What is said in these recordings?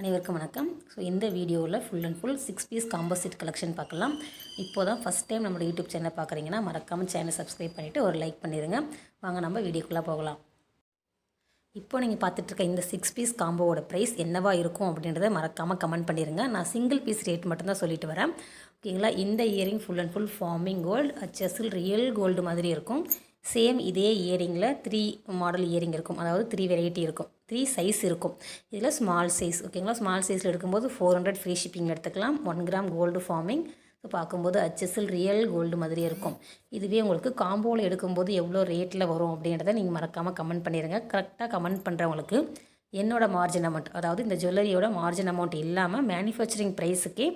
அனைவருக்கும் வணக்கம். ஸோ இந்த வீடியோவில் full and full six piece composite collection பார்க்கலாம். இப்போ தான் ஃபஸ்ட் டைம் நம்மளோட யூடியூப் சேனல் பார்க்குறீங்கன்னா மறக்காமல் சேனல் சப்ஸ்கிரைப் பண்ணிவிட்டு ஒரு லைக் பண்ணிடுங்க வாங்க நம்ம வீடியோக்குள்ளே போகலாம். இப்போ நீங்கள் பார்த்துட்ருக்க இந்த சிக்ஸ் பீஸ் காம்போவோட ப்ரைஸ் என்னவா இருக்கும் அப்படின்றத மறக்காமல் கமெண்ட் பண்ணிடுங்க நான் சிங்கிள் பீஸ் ரேட் மட்டும்தான் சொல்லிட்டு வரேன். ஓகேங்களா இந்த earring full and full forming gold Cecil real gold மாதிரி இருக்கும். சேம் இதே இயரிங்கில் த்ரீ மாடல் இயரிங் இருக்கும். அதாவது த்ரீ வெரைட்டி இருக்கும். த்ரீ சைஸ் இருக்கும். இதில் ஸ்மால் சைஸ் ஓகேங்களா ஸ்மால் சைஸில் எடுக்கும்போது ஃபோர் ஹண்ட்ரட் ஃப்ரீ ஷிப்பிங் எடுத்துக்கலாம். One gram gold forming so பார்க்கும்போது அச்சஸில் ரியல் கோல்டு மாதிரியே இருக்கும். இதுவே உங்களுக்கு காம்போவில் எடுக்கும்போது எவ்வளோ ரேட்டில் வரும் அப்படின்றத நீங்கள் மறக்காமல் கமெண்ட் பண்ணிடுங்க கரெக்டாக கமெண்ட் பண்ணுறவங்களுக்கு என்னோடய மார்ஜின் அமௌண்ட் அதாவது இந்த ஜுவல்லரியோட மார்ஜின் அமௌண்ட் இல்லாமல் மேனுஃபேக்சரிங் ப்ரைஸுக்கே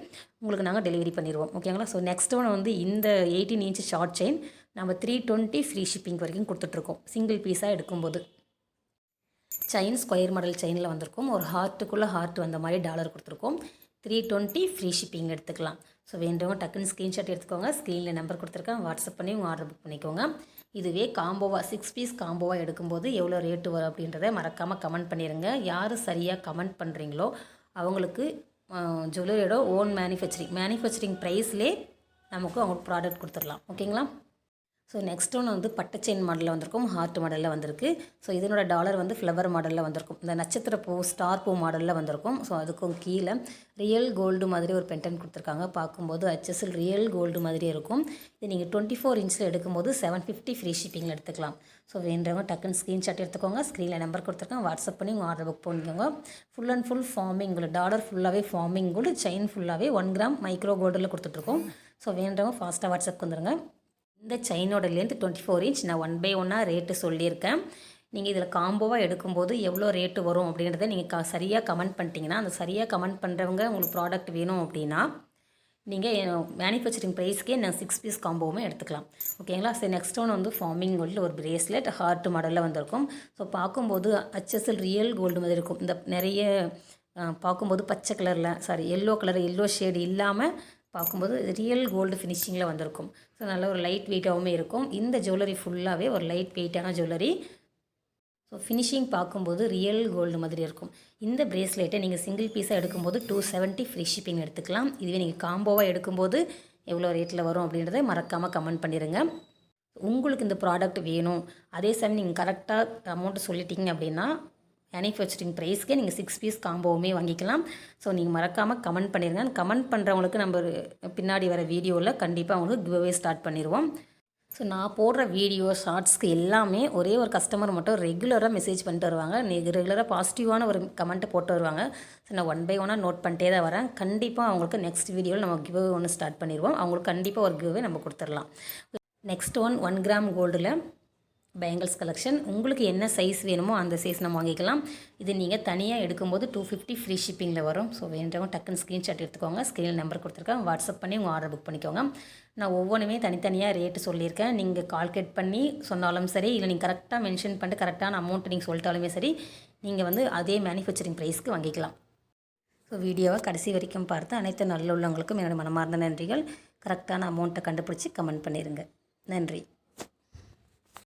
உங்களுக்கு நாங்கள் டெலிவரி பண்ணிடுவோம் ஓகேங்களா ஸோ நெக்ஸ்ட் ஒன் வந்து இந்த எயிட்டீன் இன்ச் ஷார்ட் செயின் நம்ம த்ரீ டுவெண்ட்டி ஃப்ரீ ஷிப்பிங் வரைக்கும் கொடுத்துட்ருக்கோம். சிங்கிள் பீஸாக எடுக்கும்போது. செயின் ஸ்கொயர் மாடல் செயினில் வந்திருக்கும். ஒரு ஹார்ட்டுக்குள்ளே ஹார்ட் வந்த மாதிரி டாலர் கொடுத்துருக்கோம். த்ரீ டுவெண்ட்டி ஃப்ரீ ஷிப்பிங் எடுத்துக்கலாம். ஸோ வேண்டவங்க டக்குன்னு ஸ்க்ரீன்ஷாட் எடுத்துக்கோங்க. ஸ்க்ரீனில் நம்பர் கொடுத்துருக்கேன். வாட்ஸ்அப் பண்ணி உங்கள் ஆர்டர் புக் பண்ணிக்கோங்க. இதுவே காம்போவாக சிக்ஸ் பீஸ் காம்போவாக எடுக்கும்போது எவ்வளோ ரேட்டு வரும் அப்படின்றத மறக்காமல் கமெண்ட் பண்ணிடுங்க யார் சரியாக கமெண்ட் பண்ணுறீங்களோ அவங்களுக்கு ஜுவல்லரியோட ஓன் மேனுஃபேக்சரிங் மேனுஃபேக்சரிங் ப்ரைஸ்லே நமக்கு அவங்க ப்ராடக்ட் கொடுத்துடலாம். ஓகேங்களா ஸோ நெக்ஸ்ட் ஒன்று வந்து பட்டு செயின் மாடலில் வந்திருக்கும் ஹார்ட் மாடலில் வந்திருக்கு. ஸோ இதனோட டாலர் வந்து ஃப்ளவர் மாடலில் வந்திருக்கும். இந்த நட்சத்திர பூ ஸ்டார் பூ மாடலில் வந்திருக்கும். ஸோ அதுக்கும் கீழே ரியல் கோல்டு மாதிரி ஒரு பென்டன் கொடுத்துருக்காங்க. பார்க்கும்போது ஹெச்எஸ்எல் ரியல் கோல்டு மாதிரி இருக்கும். இது நீங்கள் டுவெண்ட்டி ஃபோர் இன்ச்சில் எடுக்கும்போது செவன் ஃபிஃப்டி ஃப்ரீ ஷிப்பிங்கில் எடுத்துக்கலாம். ஸோ வேண்டவங்க டக்குன்னு ஸ்க்ரீன்ஷாட் எடுத்துக்கோங்க. ஸ்க்ரீனில் நம்பர் கொடுத்துருக்கேன். வாட்ஸ்அப் பண்ணி உங்கள் ஆர்டர் புக் பண்ணிக்கோங்க. ஃபுல் அண்ட் ஃபுல் ஃபார்மிங் உங்களுக்கு டாலர் ஃபுல்லாகவே ஃபார்மிங் கோல்டு செயின் ஃபுல்லாகவே ஒன் கிராம் மைக்ரோ கோல்டில் கொடுத்துட்ருக்கோம். ஸோ வேண்டவங்க ஃபாஸ்ட்டாக வாட்ஸ்அப் வந்துருங்க. இந்த செயினோடலேருந்து டுவெண்ட்டி ஃபோர் இன்ச் நான் ஒன் பை ஒன்னாக ரேட்டு சொல்லியிருக்கேன். நீங்கள் இதில் காம்போவாக எடுக்கும்போது எவ்வளோ ரேட்டு வரும் அப்படின்றத நீங்கள் க சரியாக கமெண்ட் பண்ணிட்டீங்கன்னா அந்த சரியாக கமெண்ட் பண்ணுறவங்க உங்களுக்கு ப்ராடக்ட் வேணும் அப்படின்னா நீங்கள் மேனுஃபேக்சரிங் ப்ரைஸ்க்கே நான் சிக்ஸ் பீஸ் காம்போவுமே எடுத்துக்கலாம். ஓகேங்களா சரி நெக்ஸ்ட் ஒன் வந்து ஃபார்மிங் கோல்டில் ஒரு பிரேஸ்லெட் ஹார்ட் மாடலில் வந்திருக்கும். ஸோ பார்க்கும்போது ஹச்எஸ்எல் ரியல் கோல்டு மாதிரி இருக்கும். இந்த நிறைய பார்க்கும்போது பச்சை கலரில் sorry yellow colour yellow shade இல்லாமல் பார்க்கும்போது ரியல் கோல்டு ஃபினிஷிங்கில் வந்திருக்கும். ஸோ நல்ல ஒரு லைட் வெயிட்டாகவும் இருக்கும். இந்த ஜுவல்லரி ஃபுல்லாகவே ஒரு லைட் வெயிட்டான ஜுவல்லரி ஸோ ஃபினிஷிங் பார்க்கும்போது ரியல் கோல்டு மாதிரி இருக்கும். இந்த ப்ரேஸ்லெட்டை நீங்கள் சிங்கிள் பீஸாக எடுக்கும்போது டூ செவன்ட்டி ஃப்ரீ ஷிப்பிங் எடுத்துக்கலாம். இதுவே நீங்கள் காம்போவாக எடுக்கும்போது எவ்வளோ ரேட்டில் வரும் அப்படின்றத மறக்காமல் கமெண்ட் பண்ணிடுங்க உங்களுக்கு இந்த ப்ராடக்ட் வேணும். அதே சமயம் நீங்கள் கரெக்டாக அமௌண்ட்டு சொல்லிட்டீங்க அப்படின்னா மேனுஃபேக்சரிங் ப்ரைஸ்க்கே நீங்கள் சிக்ஸ் பீஸ் காம்போவுமே வாங்கிக்கலாம். ஸோ நீங்கள் மறக்காமல் கமெண்ட் பண்ணிடுங்க கமெண்ட் பண்ணுறவங்களுக்கு நம்ம பின்னாடி வர வீடியோவில் கண்டிப்பாக அவங்களுக்கு கிவ்அவே ஸ்டார்ட் பண்ணிடுவோம் ஸோ நான் போடுற வீடியோ ஷார்ட்ஸ்க்கு எல்லாமே ஒரே ஒரு கஸ்டமர் மட்டும் ரெகுலராக மெசேஜ் பண்ணிட்டு வருவாங்க. ரெகுலராக பாசிட்டிவான ஒரு கமெண்ட்டை போட்டு வருவாங்க. ஸோ நான் ஒன் பை ஒன்னாக நோட் பண்ணிட்டே தான் வரேன். கண்டிப்பாக அவங்களுக்கு நெக்ஸ்ட் வீடியோவில் நம்ம கிவ்அவே ஒன்று ஸ்டார்ட் பண்ணிடுவோம் அவங்களுக்கு கண்டிப்பாக ஒரு கிவ்வே நம்ம கொடுத்துடலாம். நெக்ஸ்ட் ஒன் ஒன் கிராம் கோல்டில் பேங்கிள்ஸ் கலெக்ஷன் உங்களுக்கு என்ன சைஸ் வேணுமோ அந்த சைஸ் நம்ம வாங்கிக்கலாம். இது நீங்கள் தனியாக எடுக்கும்போது டூ ஃபிஃப்டி ஃப்ரீ ஷிப்பிங்கில் வரும். ஸோ வேண்டவங்க டக்குன்னு ஸ்க்ரீன்ஷாட் எடுத்துக்கோங்க. ஸ்க்ரீனில் நம்பர் கொடுத்துருக்கேன். வாட்ஸ்அப் பண்ணி உங்கள் ஆர்டர் புக் பண்ணிக்கோங்க. நான் ஒவ்வொன்றுமே தனித்தனியாக ரேட்டு சொல்லியிருக்கேன். நீங்கள் கால்குலேட் பண்ணி சொன்னாலும் சரி இல்லை நீங்கள் கரெக்டாக மென்ஷன் பண்ணிட்டு கரெக்டான அமௌண்ட் நீங்கள் சொல்லிட்டாலுமே சரி நீங்கள் வந்து அதே மேனுஃபேக்சரிங் ப்ரைஸ்க்கு வாங்கிக்கலாம். ஸோ வீடியோவை கடைசி வரைக்கும் பார்த்து அனைத்து நல்ல உள்ளவங்களுக்கும் என்னோடய மனமார்ந்த நன்றிகள். கரெக்டான அமௌண்ட்டை கண்டுபிடிச்சி கமெண்ட் பண்ணிடுங்க நன்றி.